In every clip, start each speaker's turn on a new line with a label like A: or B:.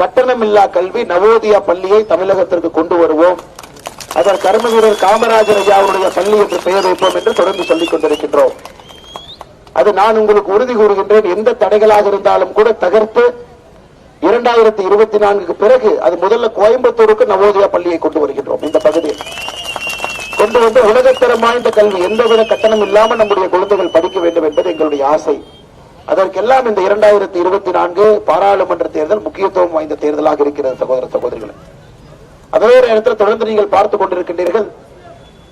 A: கட்டணமில்லா கல்வி நவோதியா பள்ளியை தமிழகத்திற்கு கொண்டு வருவோம். அதன் கர்ம வீரர் காமராஜர் ஐயா அவருடைய பள்ளி என்று பெயர் வைப்போம் என்று தொடர்ந்து சொல்லிக் கொண்டிருக்கின்றோம். அது நான் உங்களுக்கு உறுதி கூறுகின்றேன். எந்த தடைகளாக இருந்தாலும் கூட தகர்த்து இரண்டாயிரத்தி இருபத்தி நான்குக்கு பிறகு அது முதல்ல கோயம்புத்தூருக்கு நவோதயா பள்ளியை கொண்டு வருகின்றோம். இந்த பகுதியில் கொண்டு வந்து உலகத்தரம் வாய்ந்த கல்வி எந்தவித கட்டணம் இல்லாமல் நம்முடைய குழந்தைகள் படிக்க வேண்டும் என்பது எங்களுடைய ஆசை. அதற்கெல்லாம் இந்த இரண்டாயிரத்தி இருபத்தி நான்கு பாராளுமன்ற தேர்தல் முக்கியத்துவம் வாய்ந்த தேர்தலாக இருக்கிறது சகோதர சகோதரிகள். அதே நேரத்தில் தொடர்ந்து நீங்கள் பார்த்துக் கொண்டிருக்கின்றீர்கள்.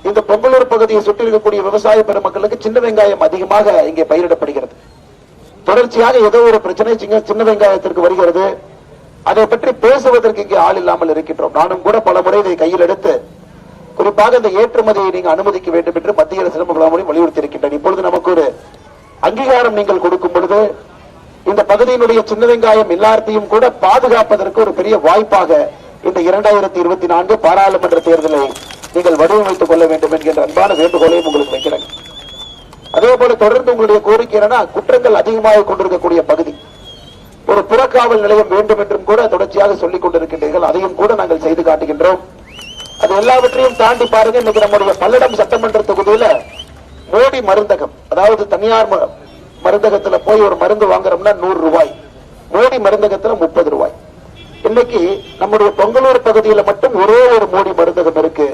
A: இந்த பொங்கலூர் பகுதியை சுற்றி இருக்கக்கூடிய விவசாய பெருமக்களுக்கு சின்ன வெங்காயம் அதிகமாக இங்கே பயிரிடப்படுகிறது. தொடர்ச்சியாக ஏதோ ஒரு பிரச்சனை சின்ன வெங்காயத்திற்கு வருகிறது. அதை பற்றி பேசுவதற்கு இங்கே ஆள் இல்லாமல் இருக்கின்றோம். நானும் கூட பல முறை இதை கையில் எடுத்து குறிப்பாக இந்த ஏற்றுமதியை நீங்க அனுமதிக்க வேண்டும் என்று மத்திய அரசு வலியுறுத்தி இருக்கின்றன இப்பொழுது நமக்கு ஒரு அங்கீகாரம் நீங்கள் கொடுக்கும் பொழுது இந்த பகுதியினுடைய சின்ன வெங்காயம் எல்லாத்தையும் கூட பாதுகாப்பதற்கு ஒரு பெரிய வாய்ப்பாக இந்த இரண்டாயிரத்தி இருபத்தி நான்கு பாராளுமன்ற தேர்தலை நீங்கள் வடிவமைத்துக் கொள்ள வேண்டும் என்கின்ற அன்பான வேண்டுகோளையும் உங்களுக்கு வைக்கிறேன். அதே போல தொடர்ந்து உங்களுடைய கோரிக்கை என்னன்னா குற்றங்கள் அதிகமாக கொண்டிருக்கக்கூடிய பகுதி. ஒரு புறக்காவல் நிலையம் வேண்டும் என்றும் கூட தொடர்ச்சியாக சொல்லிக் கொண்டிருக்கின்றீர்கள். அதையும் கூட நாங்கள் செய்து காட்டுகின்றோம். அது எல்லாவற்றையும் தாண்டி பாருங்க இன்னைக்கு நம்முடைய பல்லடம் சட்டமன்ற தொகுதியில போடி மருந்தகம். அதாவது தனியார் மருந்தகத்துல போய் ஒரு மருந்து வாங்குறோம்னா நூறு ரூபாய். மோடி மருந்தகத்துல முப்பது ரூபாய். இன்னைக்கு நம்முடைய பொங்கலூர் பகுதியில மட்டும் ஒரே ஒரு மோடி மருந்தகம் இருக்கு.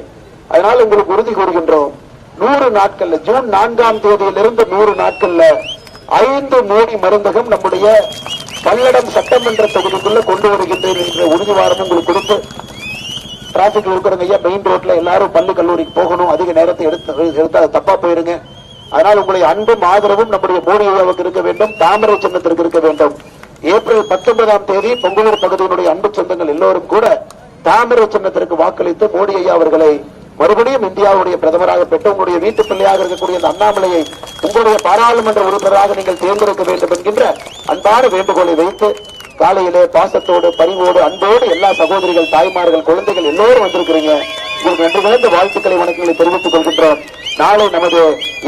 A: அதனால உங்களுக்கு உறுதி கூறுகின்றோம். நூறு நாட்கள்ல ஜூன் நான்காம் தேதியிலிருந்து நூறு நாட்கள்ல ஐந்து மோடி மருந்தகம் நம்முடைய பல்லடம் சட்டமன்ற தொகுதிக்குள்ள கொண்டு வருகின்றேன் என்ற உறுதிவாரம் உங்களுக்கு கொடுத்து டிராபிக்ல இருக்கிறவங்க ஐயா மெயின் ரோட்ல எல்லாரும் பள்ளி கல்லூரிக்கு போகணும். அதிக நேரத்தை எடுத்து எடுத்து அது தப்பா போயிருங்க. அதனால் உங்களுடைய அன்பும் ஆதரவும் நம்முடைய மோடி ஐயாவுக்கு இருக்க வேண்டும். தாமரை சின்னத்திற்கு இருக்க வேண்டும். ஏப்ரல் பத்தொன்பதாம் தேதி பொங்கலூர் பகுதியினுடைய அன்பு சொந்தங்கள் எல்லோரும் கூட தாமரை சின்னத்திற்கு வாக்களித்து மோடி ஐயா அவர்களை மறுபடியும் இந்தியாவுடைய பிரதமராக பெற்று உங்களுடைய வீட்டு பிள்ளையாக இருக்கக்கூடிய அந்த அண்ணாமலையை உங்களுடைய பாராளுமன்ற உறுப்பினராக நீங்கள் தேர்ந்தெடுக்க வேண்டும் என்கின்ற அன்பான வேண்டுகோளை வைத்து காலையிலே பாசத்தோடு பரிவோடு அன்போடு எல்லா சகோதரிகள் தாய்மார்கள் குழந்தைகள் எல்லோரும் வந்திருக்கிறீங்க. உங்களுக்கு நன்றி கலந்த வாழ்த்துக்களை வணக்கங்களை தெரிவித்துக் கொள்கின்றோம். நாளை நமது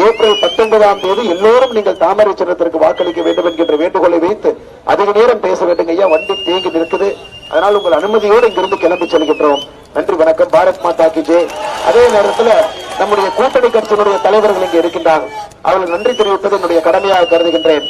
A: ஏப்ரல் பத்தொன்பதாம் தேதி எல்லோரும் நீங்கள் தாமரை சின்னத்திற்கு வாக்களிக்க வேண்டும் என்கின்ற வேண்டுகோளை வைத்து அதிக நேரம் பேச வேண்டும் ஐயா. வண்டி தேங்கி நிற்குது. அதனால் உங்கள் அனுமதியோடு இங்கிருந்து கிளம்பி செல்கின்றோம். நன்றி வணக்கம். பாரத் மாதா கி அதே நேரத்தில் நம்முடைய கூட்டணி கட்சியினுடைய தலைவர்கள் இங்கே இருக்கின்றார்கள். அவர்கள் நன்றி தெரிவிப்பது என்னுடைய கடமையாக கருதுகின்றேன்.